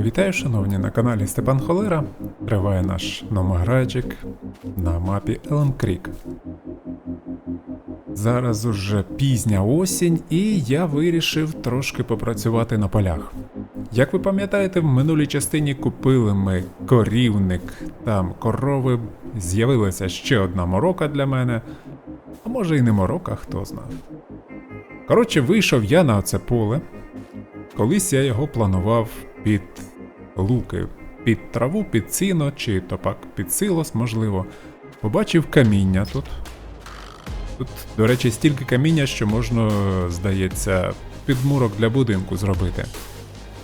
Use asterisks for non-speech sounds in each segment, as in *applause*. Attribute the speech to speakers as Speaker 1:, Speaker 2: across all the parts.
Speaker 1: Вітаю, шановні, на каналі Степан Холера. Триває наш номаграйчик на мапі Елм Крік. Зараз уже пізня осінь, і я вирішив трошки попрацювати на полях. Як ви пам'ятаєте, в минулій частині купили ми корівник, там корови, з'явилася ще одна морока для мене, а може і не морока, хто знає. Коротше, вийшов я на оце поле. Колись я його планував під луки, під траву, під сіно чи то пак під силос, можливо. Побачив каміння тут. Тут, до речі, стільки каміння, що можна, здається, підмурок для будинку зробити.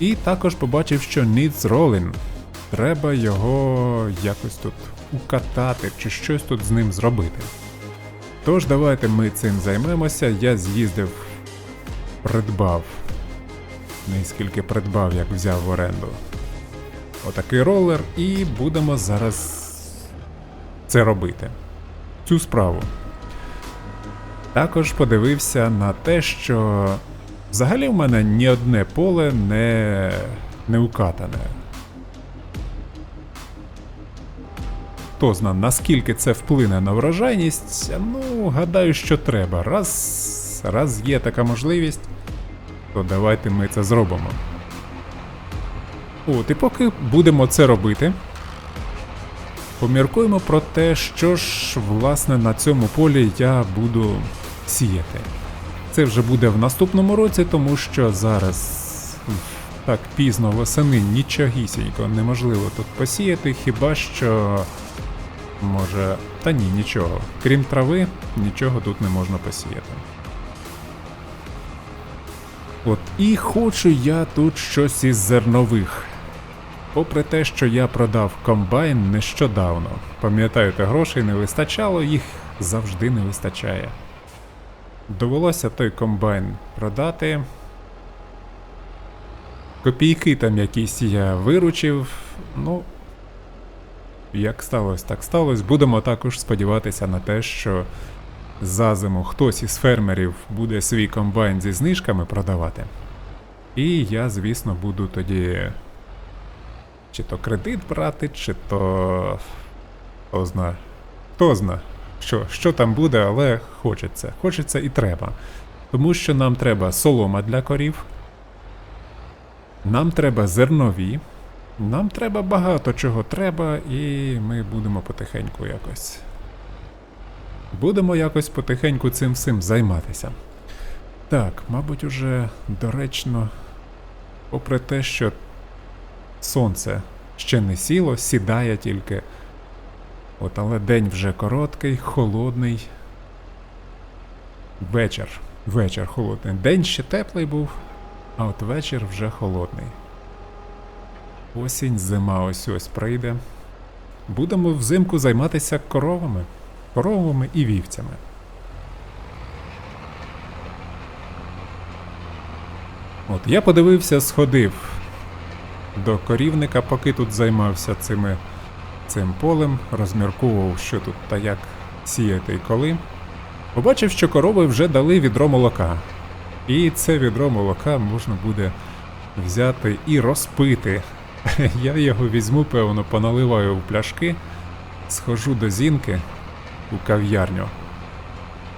Speaker 1: І також побачив, що needs rolling. Треба його якось тут укатати чи щось тут з ним зробити. Тож давайте ми цим займемося. Я з'їздив, придбав. Не скільки придбав, як взяв в оренду. Отакий ролер, і будемо зараз це робити. Цю справу. Також подивився на те, що взагалі в мене ні одне поле не, не укатане. Хто зна, наскільки це вплине на врожайність, ну, гадаю, що треба. Раз, раз є така можливість, то давайте ми це зробимо. От, і поки будемо це робити, поміркуємо про те, що ж, власне, на цьому полі я буду сіяти. Це вже буде в наступному році, тому що зараз так пізно восени нічогісінько неможливо тут посіяти, хіба що може. Та ні, нічого. Крім трави, нічого тут не можна посіяти. От і хочу я тут щось із зернових. Попри те, що я продав комбайн нещодавно. Пам'ятаєте, грошей не вистачало, їх завжди не вистачає. Довелося той комбайн продати. Копійки там якісь я виручив. Ну, як сталося, так сталося. Будемо також сподіватися на те, що за зиму хтось із фермерів буде свій комбайн зі знижками продавати. І я, звісно, буду тоді чи то кредит брати, чи то. Хто зна. Хто зна, що, що там буде, але хочеться. Хочеться і треба. Тому що нам треба солома для корів. Нам треба зернові. Нам треба багато чого треба, і ми будемо потихеньку якось. Будемо якось потихеньку цим всім займатися. Так, мабуть, уже доречно, попри те, що сонце ще не сіло, сідає тільки. От, але день вже короткий, холодний. Вечір. Вечір холодний. День ще теплий був, а от вечір вже холодний. Осінь, зима ось ось прийде. Будемо взимку займатися коровами. Коровами і вівцями. От я подивився, сходив до корівника, поки тут займався цими, цим полем, розмірковував, що тут та як сіяти і коли. Побачив, що корови вже дали відро молока. І це відро молока можна буде взяти і розпити. *laughs* Я його візьму, певно, поналиваю в пляшки, схожу до зінки у кав'ярню.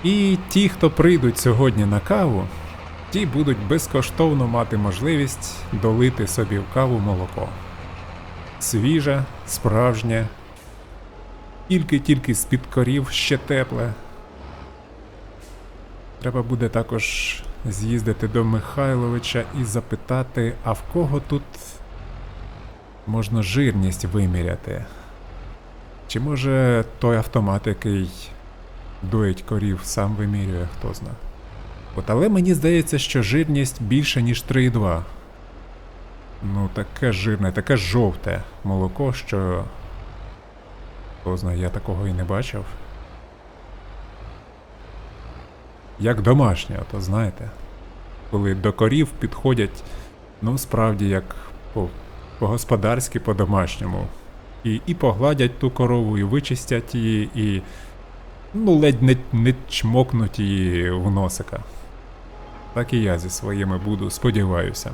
Speaker 1: І ті, хто прийдуть сьогодні на каву, ті будуть безкоштовно мати можливість долити собі в каву молоко. Свіже, справжнє, тільки-тільки з-під корів ще тепле. Треба буде також з'їздити до Михайловича і запитати, а в кого тут можна жирність виміряти. Чи може той автомат, який доїть корів, сам вимірює, хто зна. От, але мені здається, що жирність більше, ніж 3,2. Ну, таке жирне, таке жовте молоко, що. Хто знає, я такого і не бачив. Як домашнє, то знаєте. Коли до корів підходять, ну справді як по, по-господарськи, по-домашньому. І, і погладять ту корову, і вичистять її, і ну, ледь не, не чмокнуть її в носика. Так і я зі своїми буду, сподіваюся.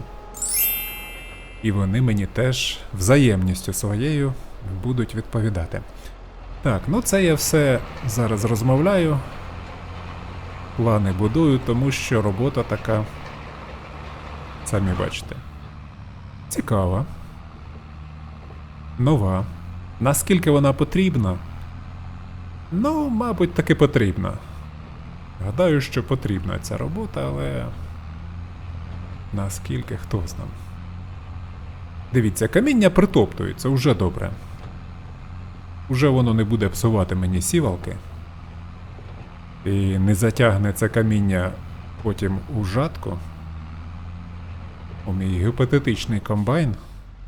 Speaker 1: І вони мені теж взаємністю своєю будуть відповідати. Так, ну це я все зараз розмовляю. Плани будую, тому що робота така. Самі бачите. Цікава. Нова. Наскільки вона потрібна? Ну, мабуть, таки потрібна. Гадаю, що потрібна ця робота, але. Наскільки хто знає. Дивіться, каміння притоптується уже добре. Уже воно не буде псувати мені сівалки. І не затягне це каміння потім у жатку. У мій гіпотетичний комбайн,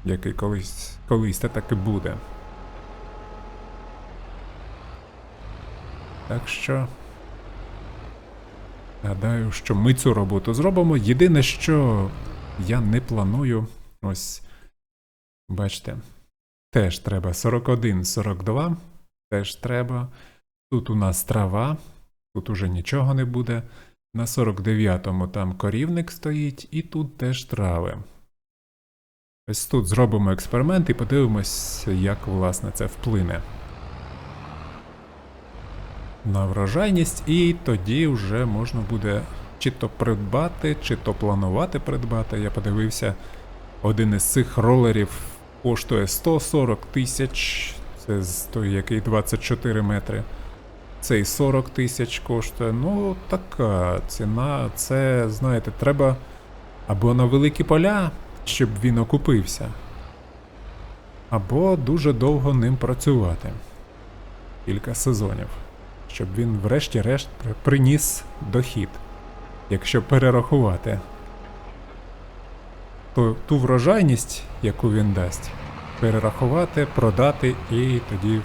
Speaker 1: який колись, колись та таки буде. Так що. Гадаю, що ми цю роботу зробимо. Єдине, що я не планую. Ось. Бачите. Теж треба 41-42. Теж треба. Тут у нас трава, тут уже нічого не буде. На 49-му там корівник стоїть, і тут теж трави. Ось тут зробимо експеримент і подивимось, як власне це вплине. На врожайність, і тоді вже можна буде чи то придбати, чи то планувати придбати. Я подивився, один із цих ролерів коштує 140 тисяч. Це з той, який 24 метри. Цей 40 тисяч коштує. Ну, така ціна. Це, знаєте, треба або на великі поля, щоб він окупився, або дуже довго ним працювати. Кілька сезонів. Щоб він врешті-решт приніс дохід. Якщо перерахувати то ту врожайність, яку він дасть, перерахувати, продати і тоді.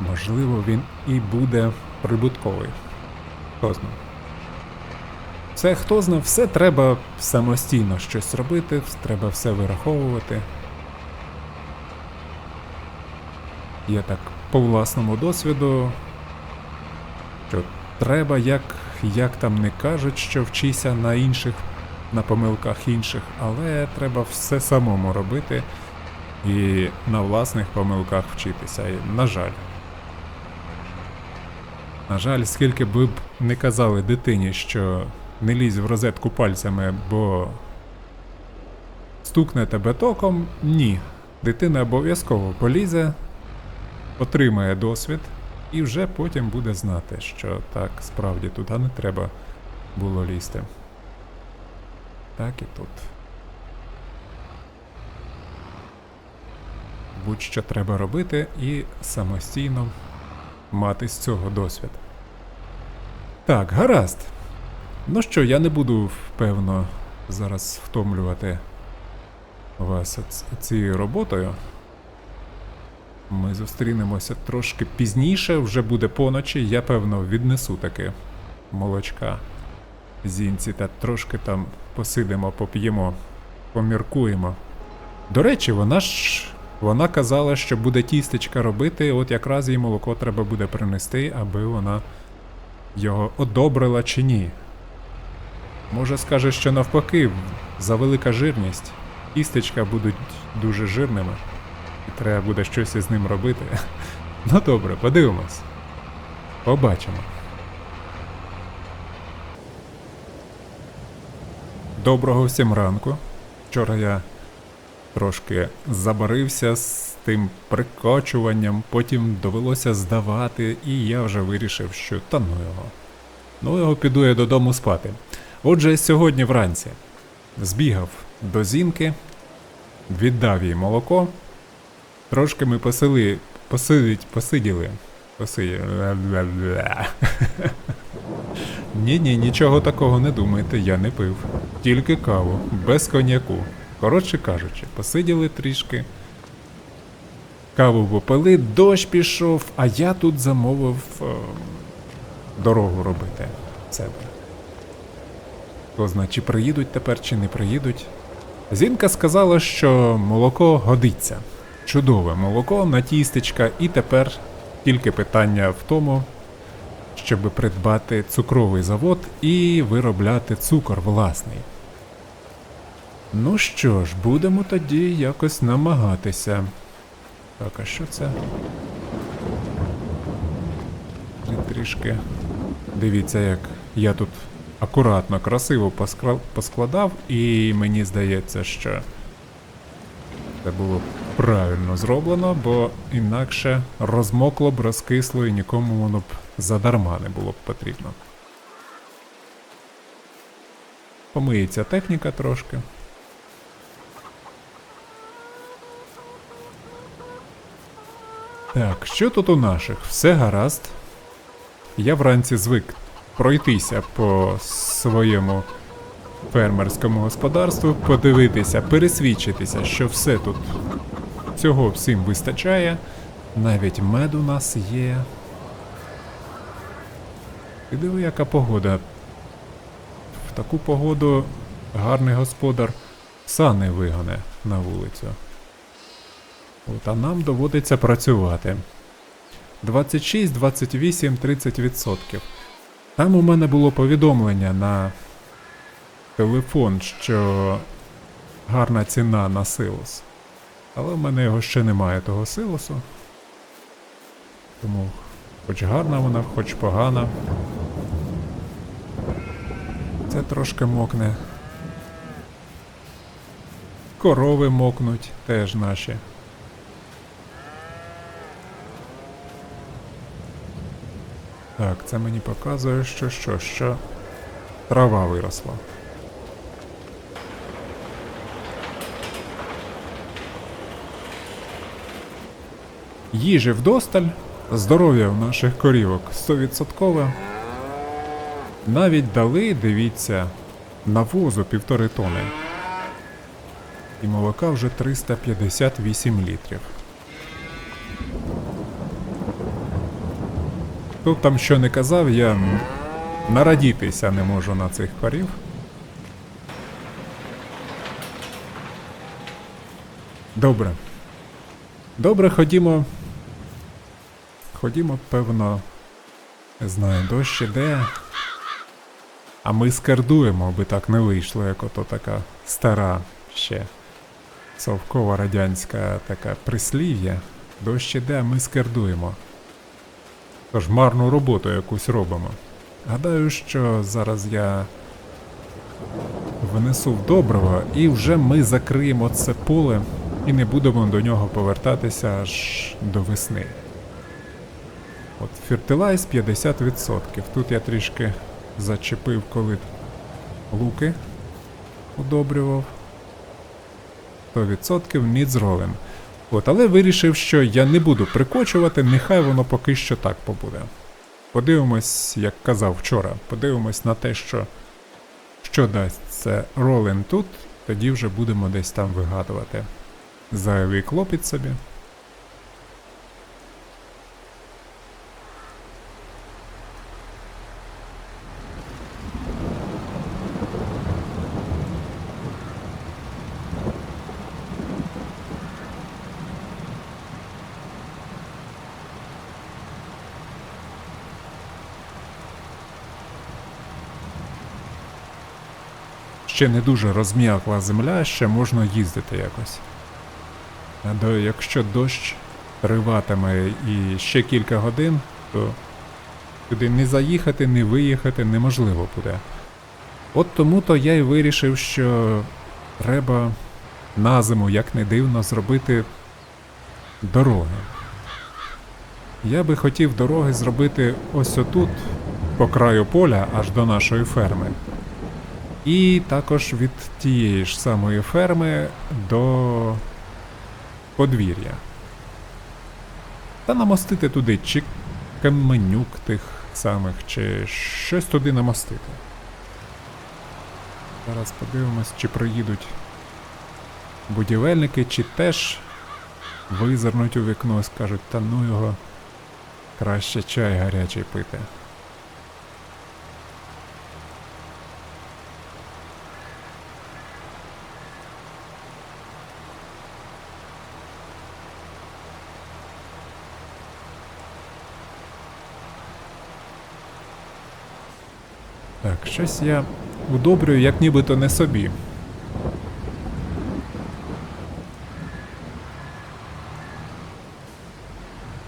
Speaker 1: Можливо, він і буде прибутковий. Хто знає. Це хто знає, все треба самостійно щось робити, треба все вираховувати. Я так по власному досвіду, що треба, як, як там не кажуть, що вчися на інших, на помилках інших, але треба все самому робити і на власних помилках вчитися. І, на жаль. На жаль, скільки б ви б не казали дитині, що не лізь в розетку пальцями, бо стукне тебе током, ні. Дитина обов'язково полізе, отримає досвід і вже потім буде знати, що так справді туди не треба було лізти. Так і тут. Будь-що треба робити і самостійно мати з цього досвід. Так, гаразд. Ну що, я не буду, певно, зараз втомлювати вас цією роботою. Ми зустрінемося трошки пізніше, вже буде поночі. Я, певно, віднесу таки молочка зінці та трошки там посидимо, поп'ємо, поміркуємо. До речі, вона ж. Вона казала, що буде тістечка робити, от якраз їй молоко треба буде принести, аби вона його одобрила чи ні. Може скаже, що навпаки, за велика жирність. Тістечка будуть дуже жирними, треба буде щось із ним робити. Ну добре, подивимось. Побачимо. Доброго всім ранку. Вчора я трошки забарився з тим прикочуванням, потім довелося здавати, і я вже вирішив, що та ну його. Ну його піду я додому спати. Отже, сьогодні вранці збігав до зінки, віддав їй молоко. Трошки ми посили, посидіть, посиділи. Посиділи. Ні, ні, нічого такого не думайте, я не пив. Тільки каву, без коньяку. Коротше кажучи, посиділи трішки. Каву попили, дощ пішов, а я тут замовив е, дорогу робити себе. Хто знає, чи приїдуть тепер, чи не приїдуть. Зінка сказала, що молоко годиться. Чудове молоко на тістечка, і тепер тільки питання в тому, щоб придбати цукровий завод і виробляти цукор власний. Ну що ж, будемо тоді якось намагатися. Так, а що це? Трі- Трішки. Дивіться, як я тут акуратно, красиво поскладав, і мені здається, що це було правильно зроблено, бо інакше розмокло б, розкисло і нікому воно б задарма не було б потрібно. Помиється техніка трошки. Так, що тут у наших? Все гаразд. Я вранці звик пройтися по своєму фермерському господарству, подивитися, пересвідчитися, що все тут цього всім вистачає. Навіть мед у нас є. І диви, яка погода. В таку погоду гарний господар сани вигоне на вулицю. От, а нам доводиться працювати. 26, 28, 30%. Там у мене було повідомлення на телефон, що гарна ціна на силос. Але в мене його ще немає того силосу. Тому хоч гарна вона, хоч погана. Це трошки мокне. Корови мокнуть теж наші. Так, це мені показує, що що, що трава виросла. Їжі вдосталь, здоров'я в наших корівок 100%. Навіть дали, дивіться, навозу півтори тони. І молока вже 358 літрів. Б там що не казав, я нарадітися не можу на цих корів. Добре. Добре, ходімо. Ходімо, певно. Не знаю, дощ іде. А ми скардуємо, аби так не вийшло, як ото така стара ще совкова радянська така прислів'я. Дощ іде, а ми скардуємо. Тож марну роботу якусь робимо. Гадаю, що зараз я внесу в доброго і вже ми закриємо це поле і не будемо до нього повертатися аж до весни. От фертилайз 50%. Тут я трішки зачепив, коли луки удобрював. 100% ніцролем. От, але вирішив, що я не буду прикочувати, нехай воно поки що так побуде. Подивимось, як казав вчора, подивимось на те, що, що дасть це ролен тут, тоді вже будемо десь там вигадувати. Зайвий клопіт собі. Ще не дуже розм'якла земля, ще можна їздити якось. А якщо дощ триватиме і ще кілька годин, то туди не заїхати, не виїхати неможливо буде. От тому то я й вирішив, що треба на зиму, як не дивно, зробити дороги. Я би хотів дороги зробити ось отут, по краю поля, аж до нашої ферми. І також від тієї ж самої ферми до подвір'я. Та намостити туди чи каменюк тих самих, чи щось туди намостити. Зараз подивимось, чи приїдуть будівельники, чи теж визирнуть у вікно і скажуть, та ну його краще чай гарячий пити. Так, щось я удобрюю, як нібито не собі.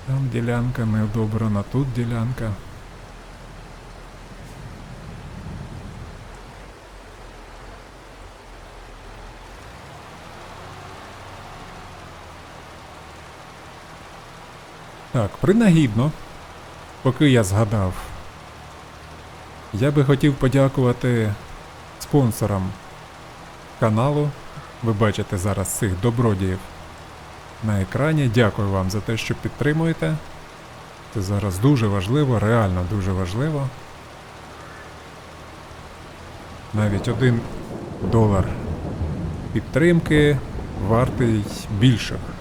Speaker 1: Там ділянка не одобрена, тут ділянка. Так, принагідно, поки я згадав я би хотів подякувати спонсорам каналу. Ви бачите зараз цих добродіїв на екрані. Дякую вам за те, що підтримуєте. Це зараз дуже важливо, реально дуже важливо. Навіть один долар підтримки вартий більших.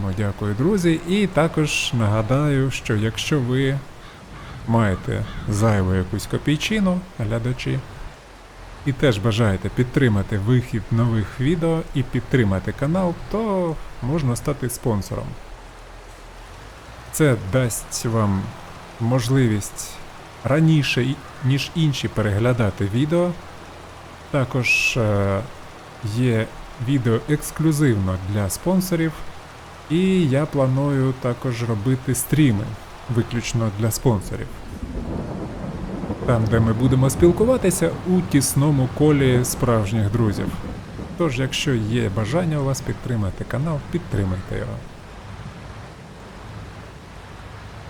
Speaker 1: Тому дякую, друзі. І також нагадаю, що якщо ви маєте зайву якусь копійчину, глядачі, і теж бажаєте підтримати вихід нових відео і підтримати канал, то можна стати спонсором. Це дасть вам можливість раніше, ніж інші, переглядати відео. Також е, є відео ексклюзивно для спонсорів. І я планую також робити стріми виключно для спонсорів. Там, де ми будемо спілкуватися у тісному колі справжніх друзів. Тож, якщо є бажання у вас підтримати канал, підтримайте його.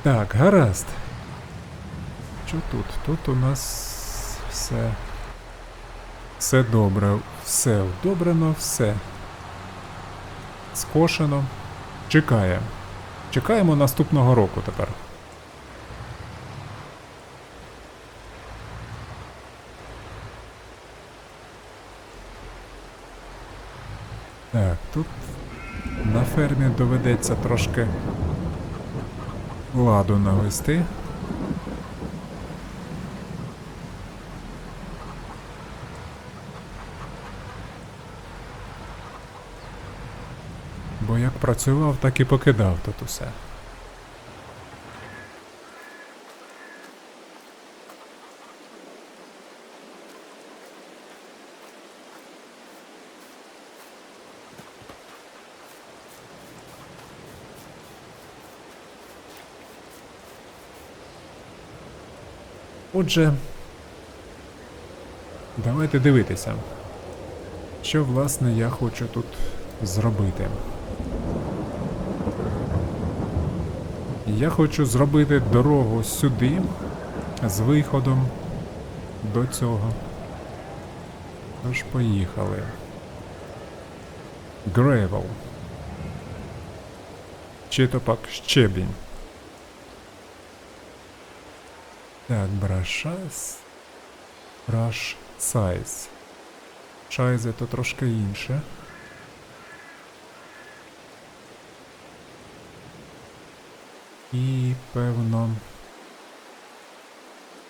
Speaker 1: Так, гаразд. Що тут? Тут у нас все. Все добре, все вдобрено, все скошено. Чекає. Чекаємо наступного року тепер. Так, тут на фермі доведеться трошки ладу навести. Бо як працював, так і покидав тут усе. Отже, давайте дивитися, що власне я хочу тут зробити. Я хочу зробити дорогу сюди з виходом до цього. Тож поїхали. Гревел. Чи то пак щебінь. Так, брашас. Браш сайз. Шайзе то трошки інше. І певно.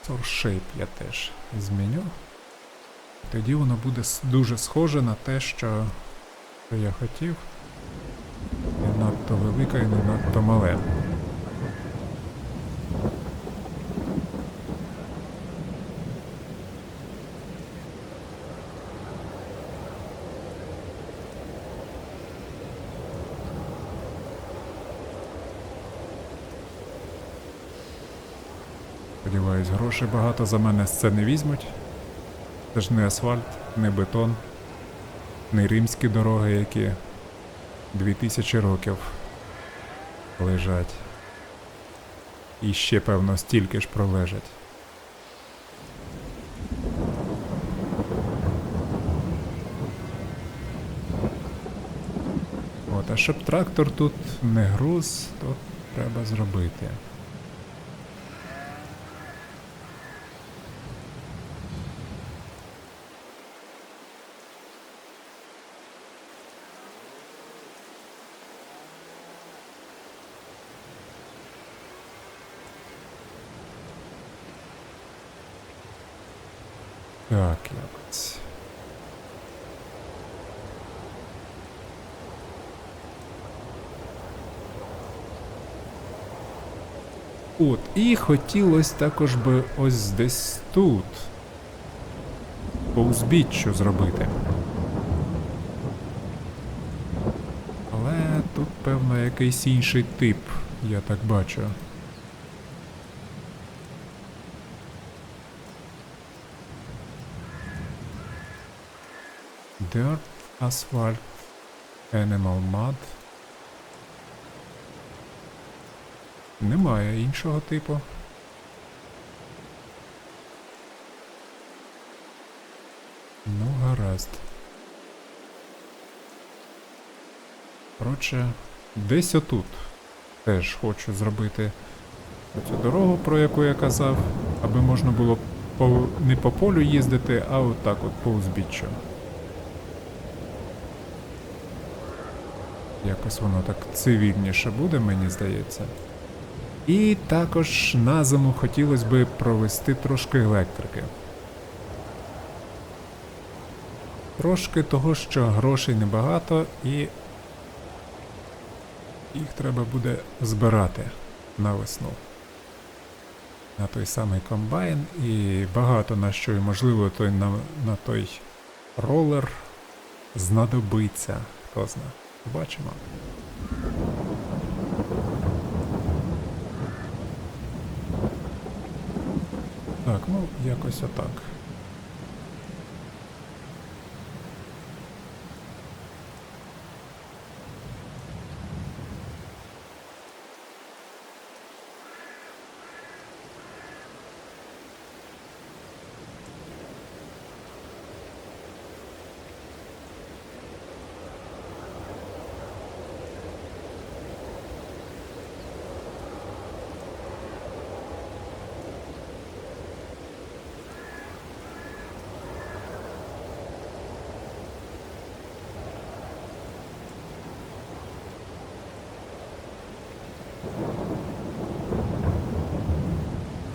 Speaker 1: Source я теж зміню. Тоді воно буде дуже схоже на те, що, я хотів. Не надто велике і не надто мале. Сподіваюсь, грошей багато за мене з це не візьмуть. Це ж не асфальт, не бетон, не римські дороги, які 2000 років лежать. І ще, певно, стільки ж пролежать. А щоб трактор тут не груз, то треба зробити. Так, якось. От, і хотілося також би ось десь тут. По узбіччю зробити. Але напевно, якийсь інший тип, я так бачу. Dirt, asphalt, animal mud. Немає іншого типу. Ну, гаразд. Коротше, десь отут теж хочу зробити цю дорогу, про яку я казав, аби можна було по, не по полю їздити, а отак от по узбіччю. Якось воно так цивільніше буде, мені здається. І також на зиму хотілося би провести трошки електрики. Трошки того, що грошей небагато і їх треба буде збирати на весну. На той самий комбайн і багато на що і можливо той на, на той ролер знадобиться. Хто знає. Побачимо. Так, ну якось отак.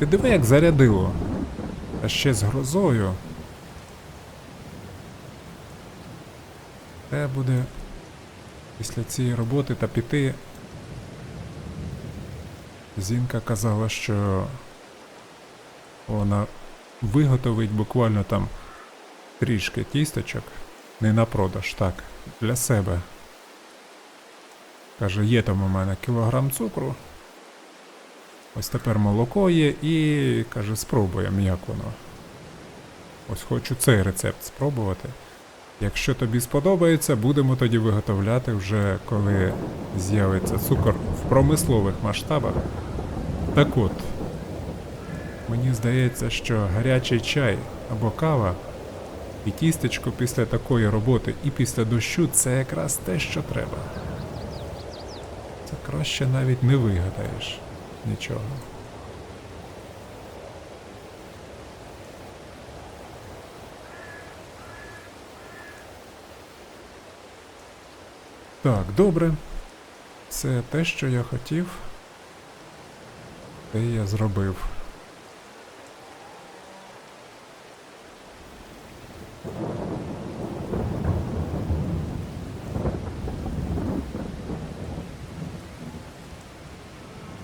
Speaker 1: Ти диви, як зарядило. А ще з грозою. Треба буде після цієї роботи та піти. Зінка казала, що вона виготовить буквально там трішки тісточок. Не на продаж, так, для себе. Каже, є там у мене кілограм цукру. Ось тепер молоко є і каже, спробуємо, як воно. Ось хочу цей рецепт спробувати. Якщо тобі сподобається, будемо тоді виготовляти вже коли з'явиться цукор в промислових масштабах. Так от, мені здається, що гарячий чай або кава і тістечко після такої роботи і після дощу це якраз те, що треба. Це краще навіть не вигадаєш нічого. Так, добре. Це те, що я хотів. Те я зробив.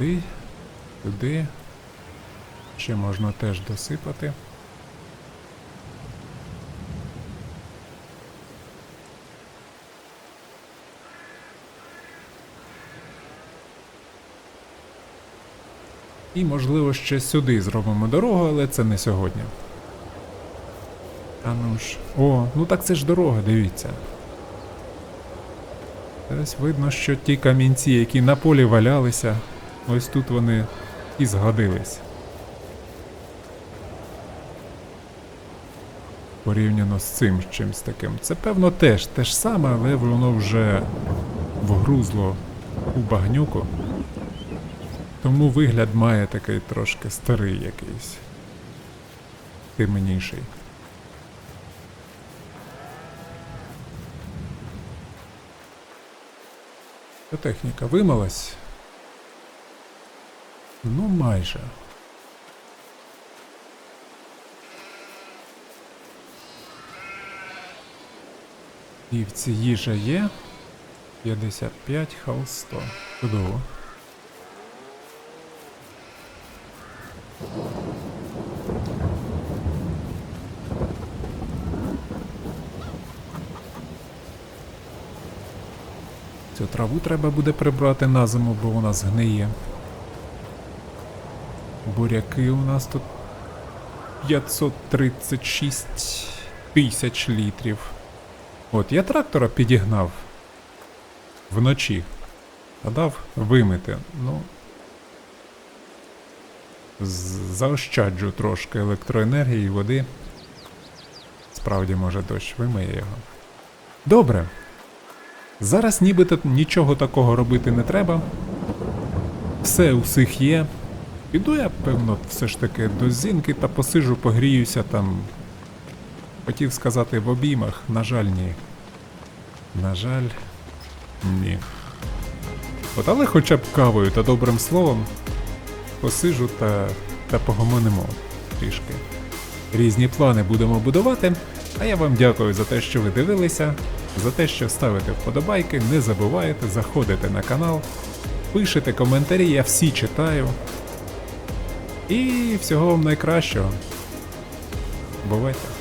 Speaker 1: Туди, туди. Ще можна теж досипати. І, можливо, ще сюди зробимо дорогу, але це не сьогодні. А ну ж. О, ну так це ж дорога, дивіться. Ось видно, що ті камінці, які на полі валялися, ось тут вони і згодились. Порівняно з цим чимсь таким. Це певно теж те ж саме, але воно вже вгрузло у багнюку. Тому вигляд має такий трошки старий якийсь. Темніший. Техніка вимилась. Ну, майже. Півці їжа є. 55 холсто. Чудово. Цю траву треба буде прибрати на зиму, бо вона згниє. Буряки у нас тут 536 тисяч літрів. От я трактора підігнав вночі. А дав вимити. Ну. Заощаджу трошки електроенергії і води. Справді, може, дощ вимиє його. Добре. Зараз нібито нічого такого робити не треба. Все у всіх є. Піду я, певно, все ж таки до зінки та посижу, погріюся там. Хотів сказати в обіймах, на жаль, ні. На жаль, ні. От але хоча б кавою та добрим словом посижу та, та погомонимо трішки. Різні плани будемо будувати. А я вам дякую за те, що ви дивилися, за те, що ставите вподобайки, не забувайте заходити на канал, пишете коментарі, я всі читаю. І всього вам найкращого. Бувайте!